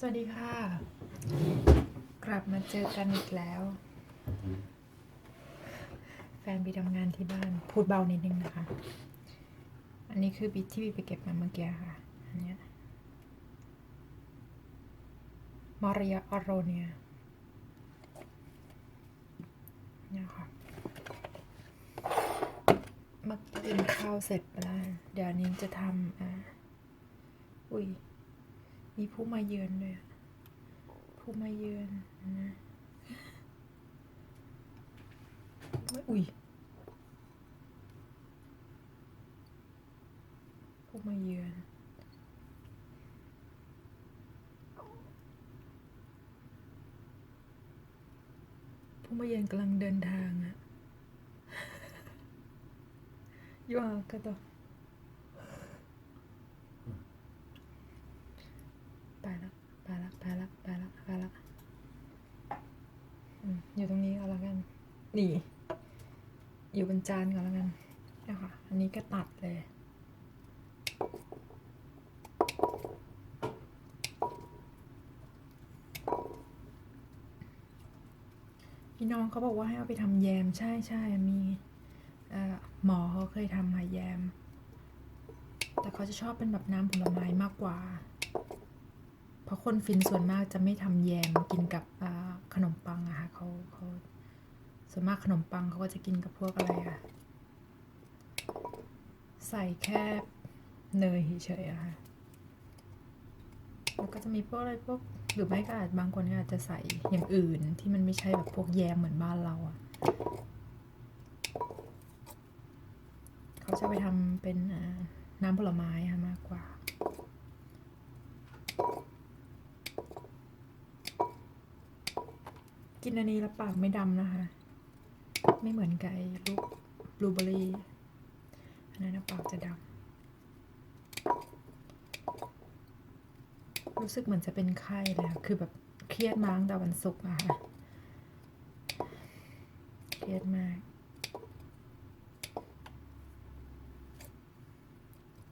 สวัสดีค่ะ กลับมาเจอกันอีกแล้ว แฟนบีทำงานที่บ้านพูดเบานิดนึงนะคะ อันนี้คือบีที่บีไปเก็บมาเมื่อกี้ค่ะ อันเนี้ยมอริยาอโรเนียเนี่ยค่ะมื่อกี้กินข้าวเสร็จไปแล้ว เดี๋ยวนี้จะทำอ่าอุ้ย มีผู้มาเยือนเลยผู้มาเยือนนะอุ้ยผู้มาเยือนผู้มาเยือนกำลังเดินทางอะยู่ห่างกันต่อ ไปละไปละไปละไปละไปละ อยู่ตรงนี้ก็แล้วกัน นี่ อยู่บนจานก็แล้วกันนี่ค่ะอันนี้ก็ตัดเลย พี่น้องเขาบอกว่าให้เอาไปทำแยมใช่ใช่มีหมอเขาเคยทำมาแยม แต่เขาจะชอบเป็นแบบน้ำผลไม้มากกว่า เพราะคนฟินส่วนมากจะไม่ทำแยมกินกับขนมปังอะค่ะเขาเขาส่วนมากขนมปังเขาก็จะกินกับพวกอะไรอะใส่แค่เนยเฉยๆอะค่ะแล้วก็จะมีพวกอะไรพวกหรือไม่ก็อาจบางคนก็อาจจะใส่อย่างอื่นที่มันไม่ใช่แบบพวกแยมเหมือนบ้านเราอะเขาจะไปทำเป็นน้ำผลไม้ค่ะมากกว่า กินอันนี้แล้วปากไม่ดำนะคะ ไม่เหมือนกับไอ้ลูกบลูเบอรี่อันนั้นนะปากจะดำรู้สึกเหมือนจะเป็นไข้เลยอะคือแบบเครียดมากแต่วันศุกร์อะค่ะ เครียดมาก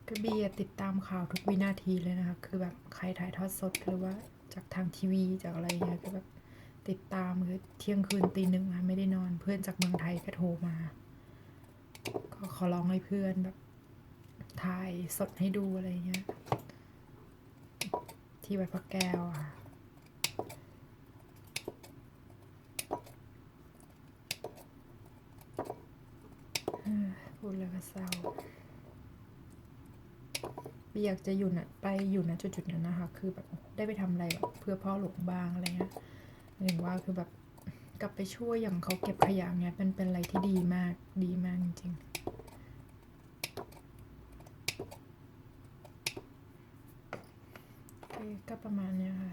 คือบีอะติดตามข่าวทุกวินาทีเลยนะคะ คือแบบใครถ่ายทอดสดหรือว่าจากทางทีวีจากอะไรเงี้ยคือแบบ ติดตามคือเที่ยงคืนตีหนึ่งอะไม่ได้นอนเพื่อนจากเมืองไทยก็โทรมา ก็ขอร้องให้เพื่อนแบบถ่ายสดให้ดูอะไรเงี้ย ที่วัดพระแก้วอะพูดแล้วก็เศร้าบีอยากจะอยู่นะไปอยู่นะจุดๆนั้นนะคะ คือแบบได้ไปทำอะไรแบบเพื่อพ่อหลวงบ้างอะไรเงี้ย หมายถึงว่าคือแบบกลับไปช่วยอย่างเขาเก็บขยะเงี้ยเป็นเป็นอะไรที่ดีมากดีมากจริงๆโอเคก็ประมาณนี้ค่ะ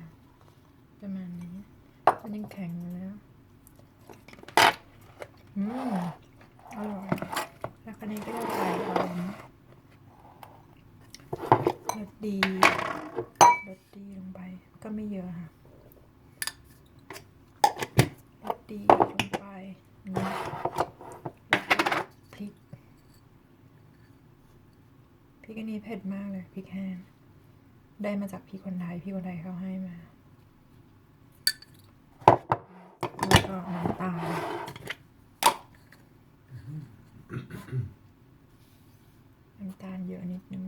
ประมาณนี้มันยังแข็งอยู่แล้ว อืมอร่อย แล้วคันนี้ก็จะใส่อมรสดีรสดีลงไป ก็ไม่เยอะค่ะ รสดีลงไปนี่แล้วก็พริกพริกอันนี้เผ็ดมากเลยพริกแห้งได้มาจากพี่คนไทยพี่คนไทยเขาให้มาแล้วก็น้ำตาลน้ำตาลเยอะนิดนึง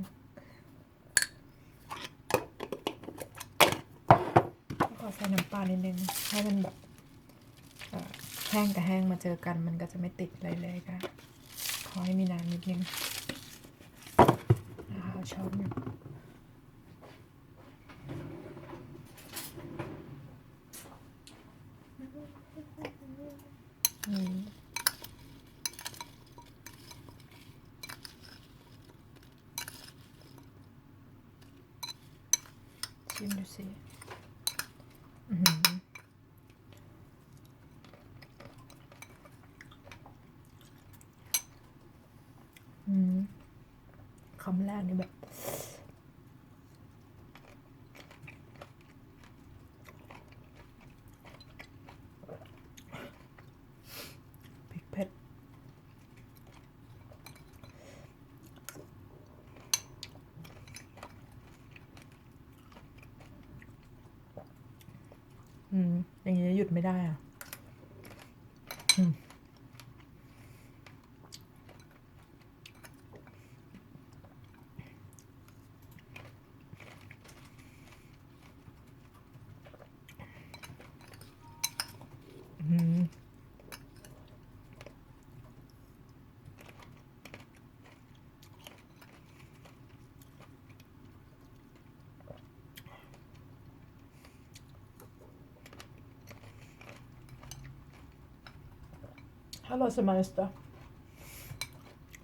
ขอใส่น้ำปลานิดนึงให้มันแบบ แห้งกับแห้งมาเจอกันมันก็จะไม่ติดอะไรเลยค่ะ ขอให้มีน้ำนิดนึงนะคะช้อนหนึ่งนี่ชิมดูสิ อื้อหืออืม คำแรกนี่แบบ พริกเผ็ด อืม อย่างนี้หยุดไม่ได้อะ อืม อืม Hallå semester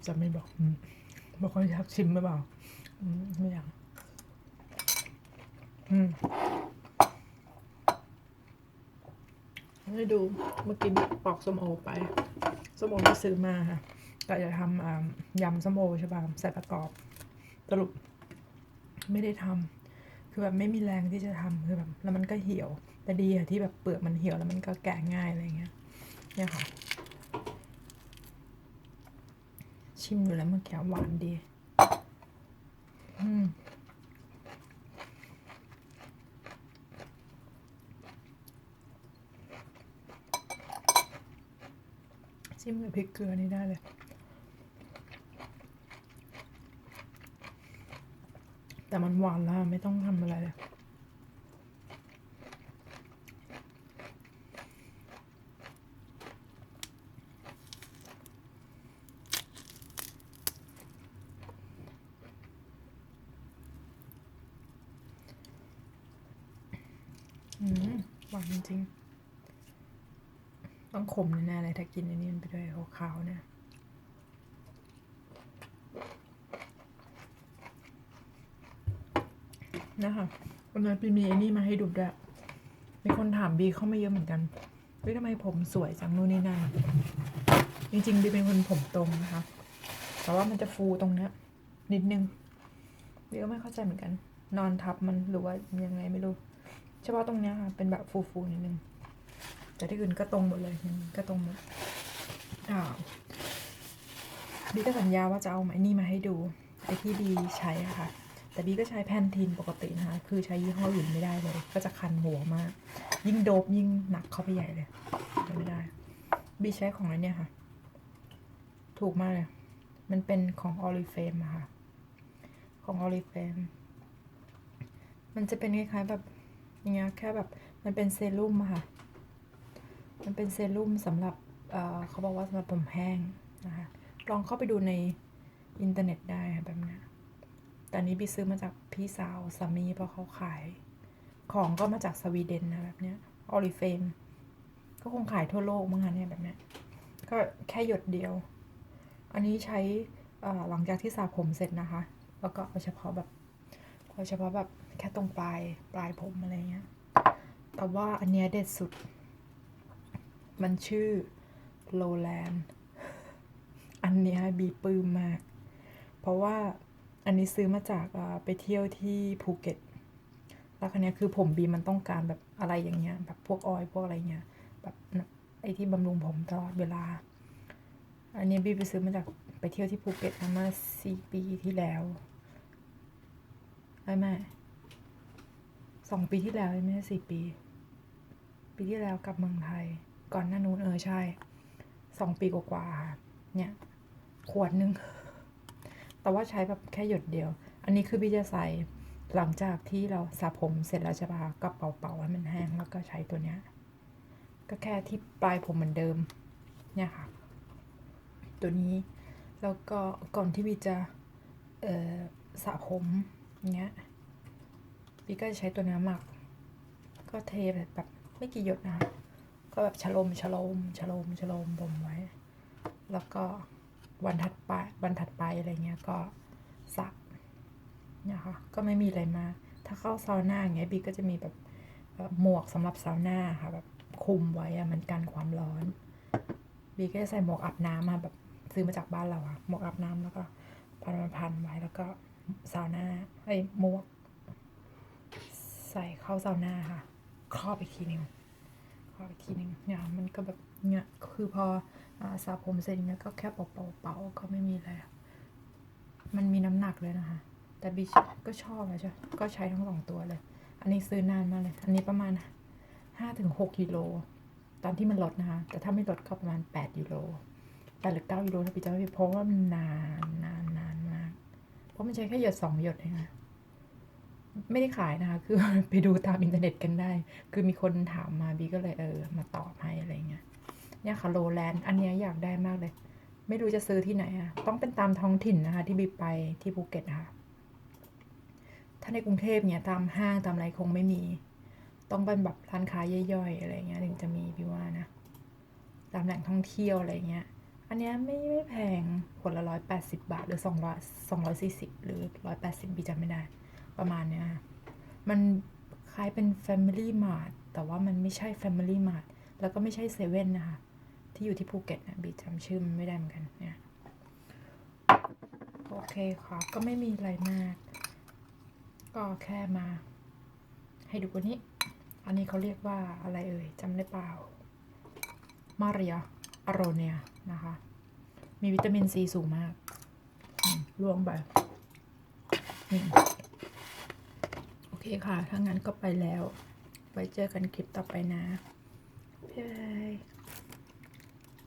จะไม่บอกอืมบอกเขาอยากชิมหรือเปล่าอืมไม่อยากอืมให้ดูเมื่อกี้ปอกส้มโอไปส้มโอที่ซื้อมาค่ะก็จะทำอ่ายำส้มโอใช่ป่ะใส่ประกอบสรุปไม่ได้ทำคือแบบไม่มีแรงที่จะทำคือแบบแล้วมันก็เหี่ยว แต่ดีอะที่แบบเปลือกมันเหี่ยวแล้วมันก็แกะง่ายอะไรเงี้ยเนี่ยค่ะ ชิมดูแล้วเมื่อกี้หวานดี อืมชิมกับพริกเกลือนี่ได้เลย แต่มันหวานแล้วไม่ต้องทำอะไรเลย หวานจริง ต้องขมแน่ๆเลยถ้ากินอันนี้มันไปด้วยขาวๆเนี่ยนะคะวันนั้นปีมีไอ้นี่มาให้ดูด้วยมีคนถามบีเข้ามาเยอะเหมือนกันเฮ้ยทำไมผมสวยจังนู่นนี่นั่นจริงๆบีเป็นคนผมตรงนะคะ แต่ว่ามันจะฟูตรงเนี้ยนิดนึงบีก็ไม่เข้าใจเหมือนกัน นอนทับมันหรือว่ายังไงไม่รู้ เฉพาะตรงเนี้ยค่ะ เป็นแบบฟูๆนิดนึง แต่ที่อื่นก็ตรงหมดเลยก็ตรงหมดอ้าวบีก็สัญญาว่าจะเอาไอ้นี่มาให้ดู ไอ้ที่บีใช้อะค่ะ แต่บีก็ใช้แพนทีนปกตินะคะ คือใช้ยี่ห้ออื่นไม่ได้เลย ก็จะคันหัวมาก ยิ่งโดบยิ่งหนักเข้าไปใหญ่เลยไม่ได้ บีใช้ของอันเนี้ยค่ะ ถูกมากเลย มันเป็นของออริเฟมอะค่ะ ของออริเฟมมันจะเป็นคล้ายๆแบบ อย่างเงี้ยแค่แบบมันเป็นเซรุ่มค่ะ มันเป็นเซรุ่มสำหรับเออเขาบอกว่าสำหรับผมแห้งนะคะลองเข้าไปดูในอินเทอร์เน็ตได้ค่ะแบบนี้แต่นี้บีซื้อมาจากพี่สาวสามีเพราะเขาขาย ของก็มาจากสวีเดนนะแบบเนี้ยออริเฟมก็คงขายทั่วโลกมั้งคะเนี่ยแบบเนี้ยก็แค่หยดเดียว อันนี้ใช้หลังจากที่สระผมเสร็จนะคะ แล้วก็เอาเฉพาะแบบ เอาเฉพาะแบบแค่ตรงปลายปลายผมอะไรเงี้ย แต่ว่าอันเนี้ยเด็ดสุด มันชื่อโลแลนด์อันเนี้ยบีปื้มมาก เพราะว่าอันนี้ซื้อมาจากอ่าไปเที่ยวที่ภูเก็ต แล้วคันนี้คือผมบีมันต้องการแบบอะไรอย่างเงี้ย แบบพวกออยพวกอะไรเงี้ย แบบไอที่บำรุงผมตลอดเวลา อันนี้บีไปซื้อมาจากไปเที่ยวที่ภูเก็ตมาสี่ปีที่แล้ว ไม่ไม่สองปีที่แล้วไม่ใช่สี่ปี ปีที่แล้วกลับเมืองไทย ก่อนหน้านู้นเออใช่สองปีกว่าๆเนี่ย ขวดนึง แต่ว่าใช้แบบแค่หยดเดียว อันนี้คือพี่จะใส่หลังจากที่เราสระผมเสร็จแล้วใช่ปะคะก็เป่าๆให้มันแห้งแล้วก็ใช้ตัวเนี้ย ก็แค่ที่ปลายผมเหมือนเดิม เนี่ยค่ะ ตัวนี้ แล้วก็ก่อนที่บีจะ เอ่อสระผม เงี้ยบีก็จะใช้ตัวน้ำหมัก ก็เทแบบแบบไม่กี่หยดนะคะก็แบบชโลมชโลมชโลมชโลมผมไว้ แล้วก็วันถัดไปวันถัดไปอะไรเงี้ยก็สระเนี่ยค่ะก็ไม่มีอะไรมา ถ้าเข้าซาวน่าอย่างเงี้ยบีก็จะมีแบบหมวกสำหรับซาวน่าค่ะแบบคลุมไว้อะมันกันความร้อน บีก็จะใส่หมวกอาบน้ำมาแบบซื้อมาจากบ้านเราอะหมวกอาบน้ำแล้วก็พันพันๆไว้แล้วก็ ซาวน่าไอ้หมวก ใส่เข้าซาวน่าค่ะ ครอบอีกทีหนึงครอบอีกทีหนึงเนี่ยมันก็แบบเนี่ยคือพออ่าสระผมเสร็จเนี่ยก็แค่เป่าเป่าก็ไม่มีอะไรมันมีน้ำหนักเลยนะคะ แต่บีก็ชอบอะจ้ะก็ใช้ทั้งสองตัวเลย อันนี้ซื้อนานมากเลย อันนี้ประมาณห้าถึงหกกิโล ตอนที่มันลดนะคะ แต่ถ้าไม่ลดก็ประมาณแปดกิโลแปดหรือเก้ากิโลถ้าพี่จำไม่ผิดเพราะว่ามันนานนาน ราะมันใช้แค่หยดสองหยดเองนะไม่ได้ขายนะคะ คือไปดูตามอินเทอร์เน็ตกันได้ คือมีคนถามมาบีก็เลยเออ มาตอบให้อะไรเงี้ย เนี่ยค่ะโลแลนด์อันนี้อยากได้มากเลย ไม่รู้จะซื้อที่ไหนอะต้องเป็นตามท้องถิ่นนะคะ ที่บีไปที่ภูเก็ตนะคะถ้าในกรุงเทพเนี่ยตามห้างตามอะไรคงไม่มี ต้องเป็นแบบร้านค้าย่อยๆอะไรเงี้ยถึงจะมีพี่ว่านะ ตามแหล่งท่องเที่ยวอะไรเงี้ย อันเนี้ยไม่ไม่แพงขวดละร้อยแปดสิบาท หรือสองร้อยสองร้อยสี่สิบหรือร้อยแปดสิบบีจำไม่ได้ ประมาณเนี้ยมันคล้ายเป็น Family Mart แต่ว่ามันไม่ใช่ Family Mart แล้วก็ไม่ใช่เซเว่นนะคะ ที่อยู่ที่ภูเก็ตนะบีจำชื่อมันไม่ได้เหมือนกันเนี่ยโอเคค่ะ ก็ไม่มีอะไรมาก ก็แค่มา ให้ดูวันนี้ อันนี้เขาเรียกว่าอะไรเอ่ยจำได้เปล่า มาเรียอโรเนีย นะคะ มีวิตามินซีสูงมากล่วงไปโอเคค่ะ ถ้างั้นก็ไปแล้ว ไว้เจอกันคลิปต่อไปนะบ๊ายบาย